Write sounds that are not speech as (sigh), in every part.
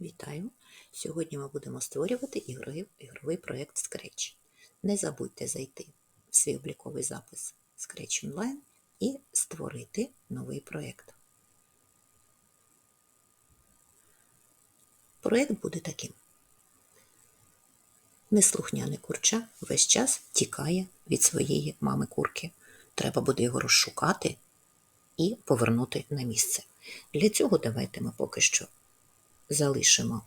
Вітаю! Сьогодні ми будемо створювати ігровий, ігровий проєкт Scratch. Не забудьте зайти в свій обліковий запис Scratch Online і створити новий проєкт. Проєкт буде таким. Неслухняний курча весь час тікає від своєї мами курки. Треба буде його розшукати і повернути на місце. Для цього давайте ми поки що залишимо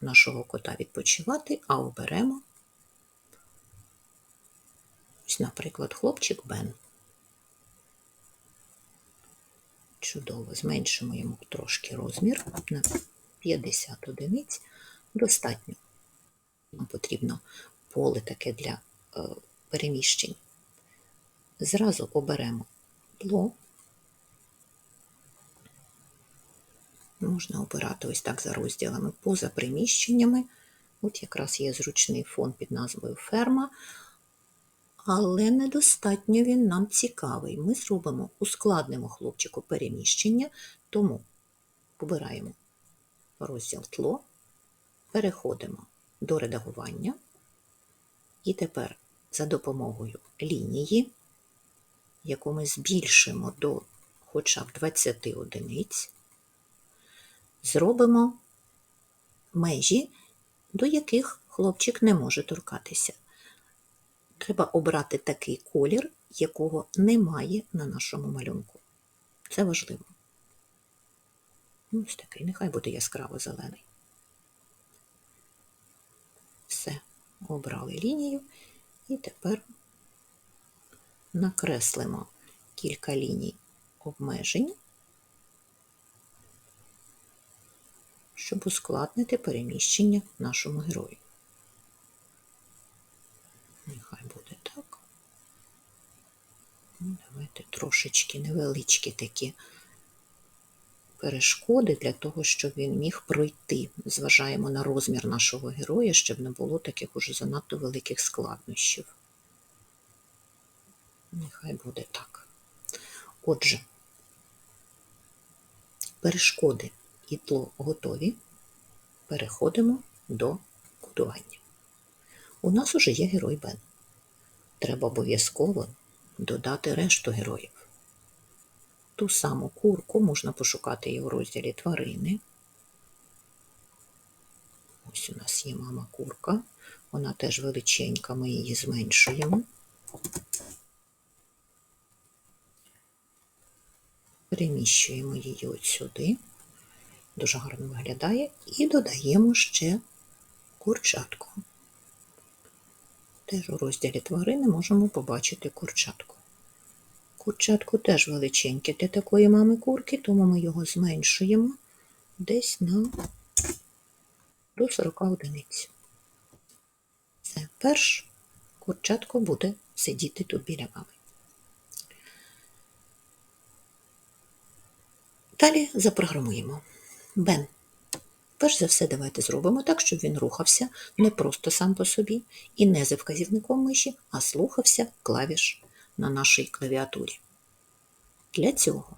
нашого кота відпочивати, а оберемо, ось, наприклад, хлопчик Бен. Чудово, зменшимо йому трошки розмір на 50 одиниць. Достатньо. Нам потрібно поле таке для е, переміщень. Зразу оберемо тло. Можна обирати ось так за розділами поза приміщеннями. От якраз є зручний фон під назвою Ферма. Але недостатньо він нам цікавий. Ми зробимо, ускладнимо хлопчику переміщення, тому обираємо розділ тло, переходимо до редагування. І тепер за допомогою лінії, яку ми збільшимо до хоча б 20 одиниць, зробимо межі, до яких хлопчик не може торкатися. Треба обрати такий колір, якого немає на нашому малюнку. Це важливо. Ось такий, нехай буде яскраво зелений. Все, обрали лінію і тепер накреслимо кілька ліній обмежень. Щоб ускладнити переміщення нашому герою. Нехай буде так. Ну, Давайте трошечки невеличкі такі перешкоди для того, щоб він міг пройти. Зважаємо на розмір нашого героя, щоб не було таких уже занадто великих складнощів. Нехай буде так. Отже, перешкоди і тло готові, переходимо до кодування. У нас уже є герой Бен. Треба обов'язково додати решту героїв. Ту саму курку можна пошукати і у розділі тварини. Ось у нас є мама курка, вона теж величенька, ми її зменшуємо. Переміщуємо її от сюди дуже гарно виглядає, і додаємо ще курчатку. Теж у розділі тварини можемо побачити курчатку. Курчатку теж величеньке для такої мами курки, тому ми його зменшуємо десь на до 40 одиниць. Це перш курчатко буде сидіти тут біля мами. Далі запрограмуємо. Бен. Перш за все, давайте зробимо так, щоб він рухався не просто сам по собі і не за вказівником миші, а слухався клавіш на нашій клавіатурі. Для цього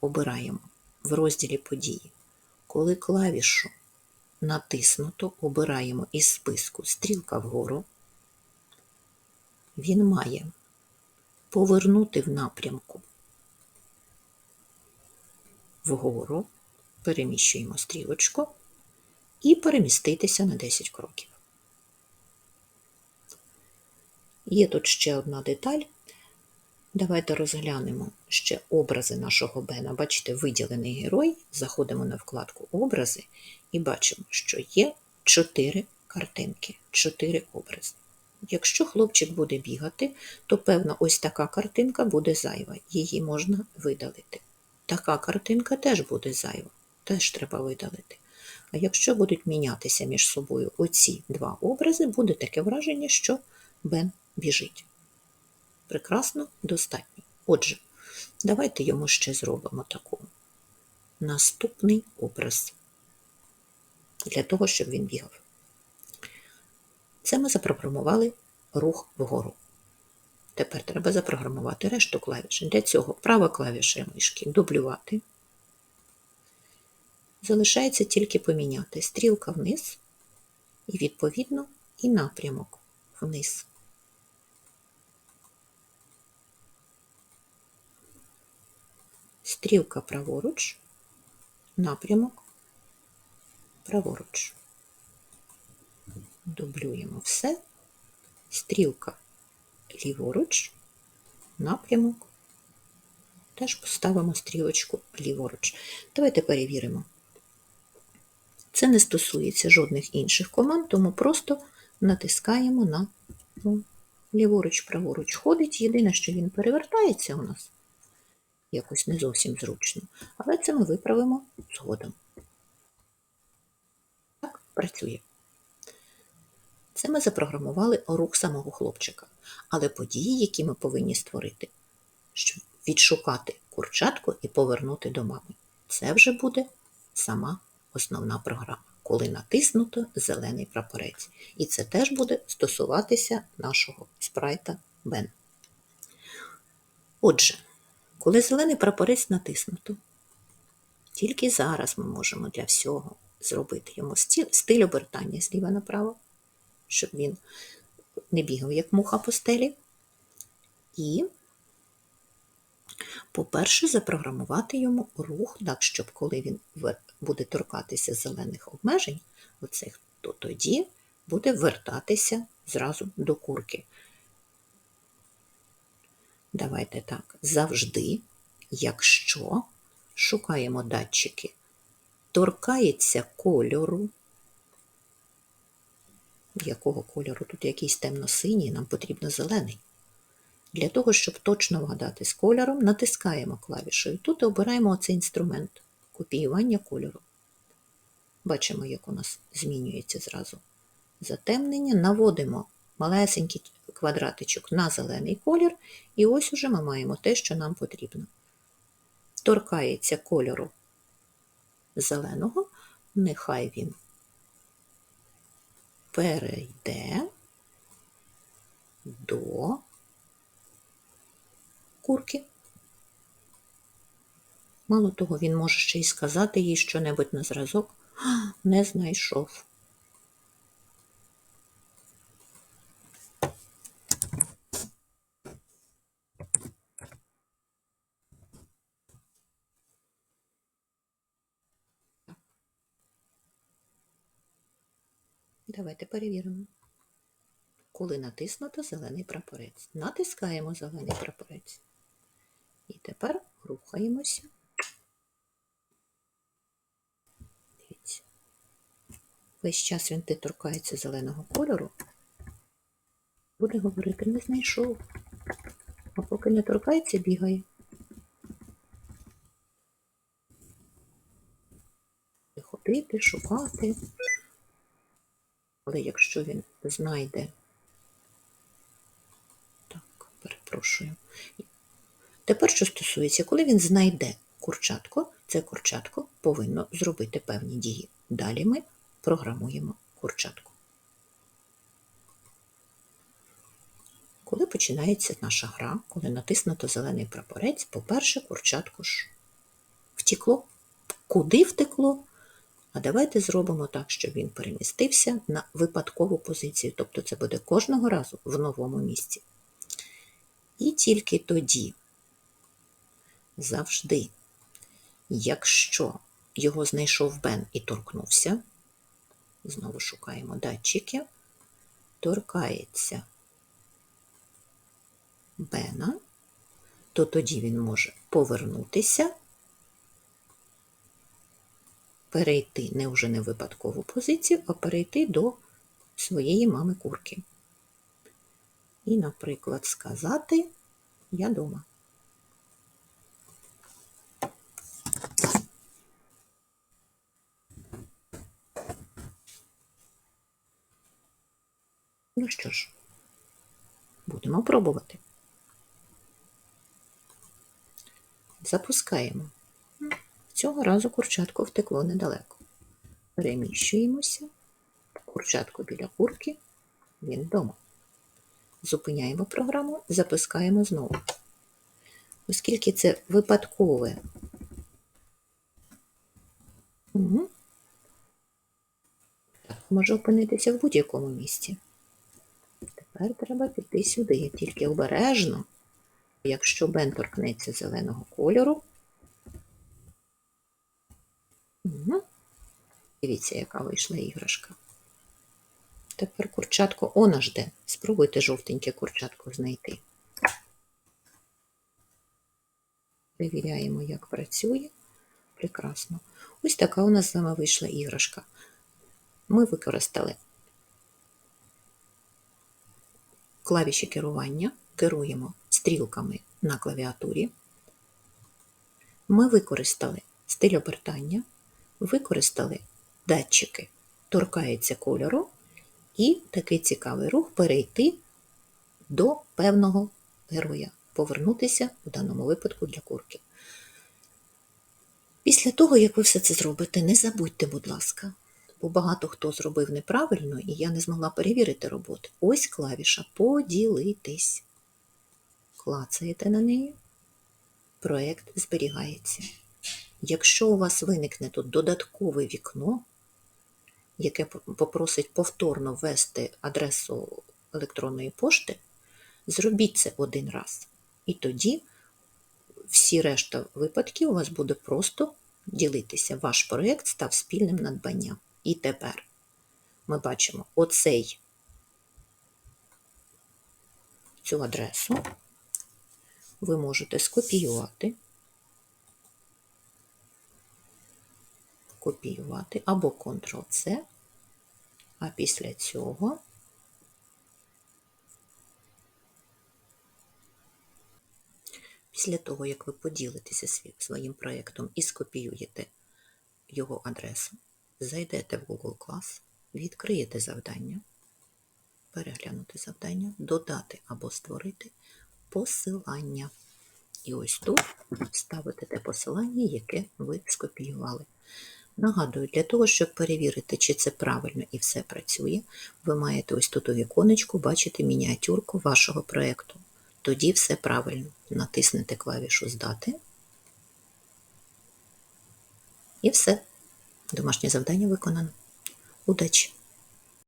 обираємо в розділі події, коли клавішу натиснуто, обираємо із списку стрілка вгору. Він має повернути в напрямку вгору переміщуємо стрілочку і переміститися на 10 кроків. Є тут ще одна деталь. Давайте розглянемо ще образи нашого Бена. Бачите, виділений герой. Заходимо на вкладку Образи і бачимо, що є 4 картинки, 4 образи. Якщо хлопчик буде бігати, то певно ось така картинка буде зайва, її можна видалити. Така картинка теж буде зайва теж треба видалити. А якщо будуть мінятися між собою оці два образи, буде таке враження, що Бен біжить. Прекрасно, достатньо. Отже, давайте йому ще зробимо таку. Наступний образ для того, щоб він бігав. Це ми запрограмували рух вгору. Тепер треба запрограмувати решту клавіш. Для цього права клавіша мишки дублювати залишається тільки поміняти стрілка вниз і, відповідно, і напрямок вниз. Стрілка праворуч, напрямок праворуч. Дублюємо все. Стрілка ліворуч, напрямок. Теж поставимо стрілочку ліворуч. Давайте перевіримо. Це не стосується жодних інших команд, тому просто натискаємо на ну, ліворуч, праворуч ходить. Єдине, що він перевертається у нас якось не зовсім зручно. Але це ми виправимо згодом. Так, працює. Це ми запрограмували рух самого хлопчика. Але події, які ми повинні створити, щоб відшукати курчатку і повернути до мами, це вже буде сама основна програма, коли натиснуто зелений прапорець. І це теж буде стосуватися нашого спрайта Бен. Отже, коли зелений прапорець натиснуто, тільки зараз ми можемо для всього зробити йому стиль, стиль обертання зліва направо, щоб він не бігав, як муха по стелі. І, по-перше, запрограмувати йому рух так, щоб коли він буде торкатися зелених обмежень, оцих, то тоді буде вертатися зразу до курки. Давайте так, завжди, якщо шукаємо датчики, торкається кольору, якого кольору? Тут якийсь темно-синій, нам потрібно зелений. Для того, щоб точно вгадати з кольором, натискаємо клавішою тут і обираємо оцей інструмент копіювання кольору. Бачимо, як у нас змінюється зразу затемнення, наводимо малесенький квадратичок на зелений колір, і ось уже ми маємо те, що нам потрібно. Торкається кольору зеленого, нехай він перейде до курки. Мало того, він може ще й сказати їй що-небудь на зразок, (gasps) не знайшов. Давайте перевіримо. Коли натиснуто зелений прапорець. Натискаємо зелений прапорець. І тепер рухаємося. Дивіться. Весь час він торкається зеленого кольору, буде говорити, не знайшов. А поки не торкається, бігає. Ходити, шукати. Але якщо він знайде, так, перепрошую. Тепер, що стосується, коли він знайде курчатко, це курчатко повинно зробити певні дії. Далі ми програмуємо курчатку. Коли починається наша гра, коли натиснуто зелений прапорець, по-перше, курчатко ж втекло. Куди втекло? А давайте зробимо так, щоб він перемістився на випадкову позицію, тобто це буде кожного разу в новому місці. І тільки тоді, завжди, якщо його знайшов Бен і торкнувся, знову шукаємо датчики, торкається Бена, то тоді він може повернутися перейти не вже не випадкову позицію, а перейти до своєї мами курки. І, наприклад, сказати я дома. Ну що ж, будемо пробувати. Запускаємо. Цього разу курчатко втекло недалеко. Переміщуємося, курчатко біля курки, він вдома. Зупиняємо програму, запускаємо знову. Оскільки це випадкове Угу. Так, може опинитися в будь-якому місці. Тепер треба піти сюди, тільки обережно. Якщо бен торкнеться зеленого кольору. Угу. Дивіться, яка вийшла іграшка. Тепер курчатко он аж де. Спробуйте жовтеньке курчатко знайти. Перевіряємо, як працює. Прекрасно. Ось така у нас з вами вийшла іграшка. Ми використали клавіші керування, керуємо стрілками на клавіатурі. Ми використали стиль обертання, використали датчики, торкається кольору, і такий цікавий рух перейти до певного героя, повернутися в даному випадку для курки. Після того, як ви все це зробите, не забудьте, будь ласка, бо багато хто зробив неправильно, і я не змогла перевірити роботу. Ось клавіша Поділитись. Клацаєте на неї, проєкт зберігається. Якщо у вас виникне тут додаткове вікно, яке попросить повторно ввести адресу електронної пошти, зробіть це один раз. І тоді всі решта випадків у вас буде просто ділитися. Ваш проєкт став спільним надбанням. І тепер ми бачимо оцей цю адресу. Ви можете скопіювати, копіювати або Ctrl-C, а після цього Після того, як ви поділитеся своїм проєктом і скопіюєте його адресу, зайдете в Google Class, відкриєте завдання, переглянути завдання, додати або створити посилання. І ось тут ставите те посилання, яке ви скопіювали. Нагадую, для того, щоб перевірити, чи це правильно і все працює, ви маєте ось тут у віконечку бачити мініатюрку вашого проєкту. Тоді все правильно. Натиснете клавішу Здати. І все. Домашнє завдання виконано. Удачі!